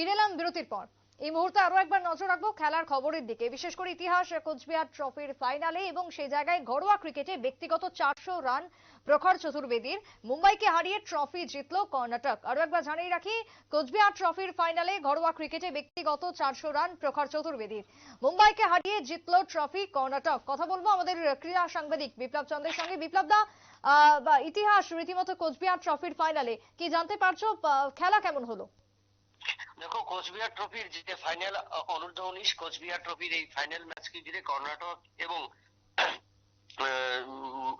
ফিরে এলাম বিরতির পর। এই মুহূর্তে আরও একবার নজর রাখব খেলার খবরের দিকে। বিশেষ করে ইতিহাস, কোচবিহার ট্রফির ফাইনালে এবং সেই জায়গায় ঘরোয়া ক্রিকেটে ব্যক্তিগত চারশো রান প্রখর চতুর্বেদীর মুম্বাইকে হারিয়ে ট্রফি জিতল কর্ণাটক। আরও একবার জানিয়ে রাখি, কোচবিহার ট্রফির ফাইনালে ঘরোয়া ক্রিকেটে ব্যক্তিগত চারশো রান প্রখর চতুর্বেদীর মুম্বাইকে হারিয়ে জিতল ট্রফি কর্ণাটক। কথা বলব আমাদের ক্রীড়া সাংবাদিক বিপ্লব চন্দ্রের সঙ্গে। বিপ্লব দা ইতিহাস রীতিমতো কোচবিহার ট্রফির ফাইনালে কি জানতে পারছ? খেলা কেমন হলো? দেখো, কোচবিহার ট্রফির যে ফাইনাল অনূর্ধ্ব উনিশ কোচবিহার ট্রফির এই ফাইনাল ম্যাচকে ঘিরে কর্ণাটক এবং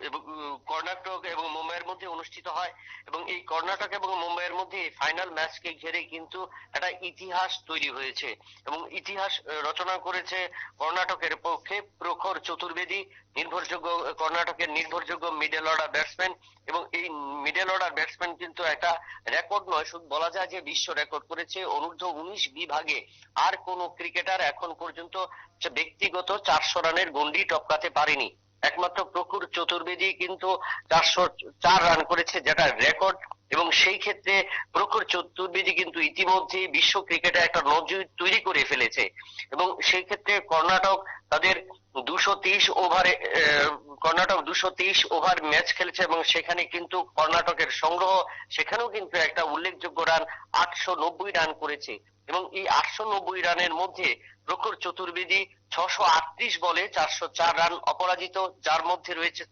এবং কর্ণাটক এবং মুম্বাইয়ের মধ্যে অনুষ্ঠিত হয়। এবং এই কর্ণাটক এবং মুম্বাইয়ের মধ্যে ফাইনাল ম্যাচকে ঘিরে কিন্তু একটা ইতিহাস তৈরি হয়েছে। এবং ইতিহাস রচনা করেছে কর্ণাটকের পক্ষে প্রখর চতুর্বেদী, নির্ভরযোগ্য, কর্ণাটকের নির্ভরযোগ্য মিডল অর্ডার ব্যাটসম্যান এবং এই মিডল অর্ডার ব্যাটসম্যান কিন্তু একটা রেকর্ড নয়, শুধু বলা যায় যে বিশ্ব রেকর্ড করেছে অনূর্ধ্ব উনিশ বিভাগে। আর কোন ক্রিকেটার এখন পর্যন্ত ব্যক্তিগত চারশো রানের গন্ডি টপকাতে পারেনি। একমাত্র প্রকুর চতুর্বেদী কিন্তু চারশো চার রান করেছে যেটা রেকর্ড এবং সেই ক্ষেত্রে প্রখর চতুর্বেদী কিন্তু ইতিমধ্যে বিশ্ব ক্রিকেটে একটা নজির তৈরি করে ফেলেছে। এবং সেই ক্ষেত্রে কর্ণাটক তাদের দুশো তেইশ ওভারে কর্ণাটক দুশো তেইশ ওভার ম্যাচ খেলেছে এবং সেখানে কিন্তু কর্ণাটকের সংগ্রহ, সেখানেও কিন্তু একটা উল্লেখযোগ্য রান আটশো নব্বই রান করেছে। এবং এই আটশো নব্বই রানের মধ্যে প্রখর চতুর্বেদী ছশো আটত্রিশ বলে চারশো চার রান অপরাজিত, যার মধ্যে রয়েছে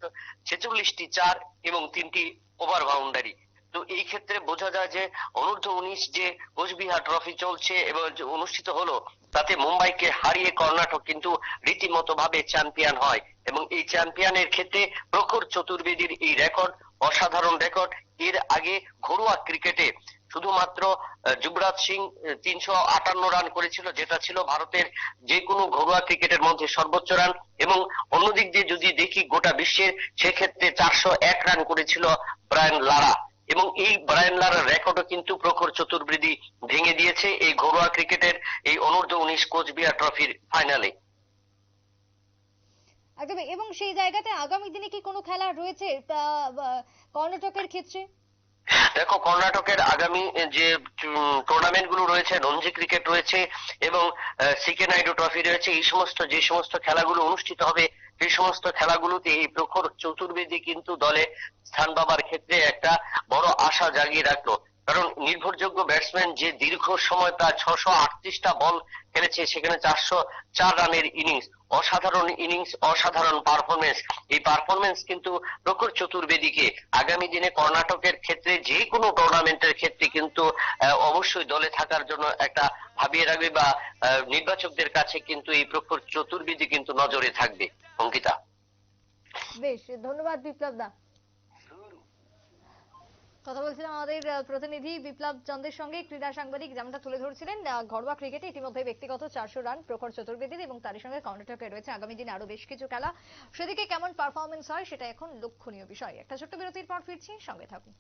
ছেচল্লিশটি চার এবং তিনটি ওভার বাউন্ডারি তো এই ক্ষেত্রে বোঝা যায় যে অনূর্ধ্ব উনিশ যে কোচবিহার ট্রফি চলছে এবং অনুষ্ঠিত হলো, তাতে মুম্বাইকে হারিয়ে কর্ণাটক কিন্তু রীতিমতো ভাবে চ্যাম্পিয়ন হয়। এবং এই চ্যাম্পিয়নের ক্ষেত্রে প্রখর চতুর্বেদীর এই রেকর্ড, অসাধারণ রেকর্ড, এর আগে ঘরোয়া ক্রিকেটে শুধুমাত্র যুবরাজ সিং তিনশো আটান্ন রান করেছিল, যেটা ছিল ভারতের যে কোনো ঘরোয়া ক্রিকেটের মধ্যে সর্বোচ্চ রান। এবং অন্যদিক দিয়ে যদি দেখি গোটা বিশ্বের সেক্ষেত্রে চারশো এক রান করেছিল ব্রায়ান লারা। এবং এই ব্রায়ান লারার রেকর্ডও কিন্তু প্রখর চতুর্বৃদ্ধি ভেঙে দিয়েছে এই ঘরোয়া ক্রিকেটের এই অনূর্ধ্ব উনিশ কোচবিহার ট্রফির ফাইনালে। একদমই এবং সেই জায়গাতে আগামী দিনে কি কোনো খেলা রয়েছে তা- কর্ণাটকের ক্ষেত্রে? দেখো কর্ণাটকের আগামী যে টুর্নামেন্টগুলো রয়েছে রঞ্জি ক্রিকেট রয়েছে এবং সিকে নাইডু ট্রফি রয়েছে এই সমস্ত যে সমস্ত খেলাগুলো অনুষ্ঠিত হবে সেই সমস্ত খেলাগুলোতে এই প্রখর চতুর্বেদী কিন্তু দলে স্থান পাবার ক্ষেত্রে একটা বড় আশা জাগিয়ে রাখল। কারণ নির্ভরযোগ্য ব্যাটসম্যান যে দীর্ঘ সময় প্রায় ছশো আটত্রিশটা বল খেলেছে, সেখানে চারশো চার রানের ইনিংস অসাধারণ ইনিংস অসাধারণ পারফরমেন্স এই পারফরমেন্স কিন্তু প্রখর চতুর্বেদীকে আগামী দিনে কর্ণাটকের ক্ষেত্রে যে কোনো টুর্নামেন্টের ক্ষেত্রে অবশ্যই দলে থাকার জন্য একটা ভাবিয়ে রাখবে বা নির্বাচকদের কাছে কিন্তু এই প্রখর চতুর্বেদী কিন্তু নজরে থাকবে। অঙ্কিতা। বেশ, ধন্যবাদ বিপ্লব দা। কথা বলছিলাম আমাদের প্রতিনিধি বিপ্লব চন্দ্রের সঙ্গে। ক্রীড়া সাংবাদিক যেমনটা তুলে ধরছিলেন ঘরোয়া ক্রিকেটে ইতিমধ্যে ব্যক্তিগত চারশো রান, প্রখর চতুর্বেদীর এবং তার সঙ্গে কর্ণাটকে রয়েছে আগামী দিনে আরও বেশ কিছু খেলা। সেদিকে কেমন পারফরমেন্স হয় সেটা এখন লক্ষণীয় বিষয়। একটা ছোট্ট বিরতির পর ফিরছি, সঙ্গে থাকুন।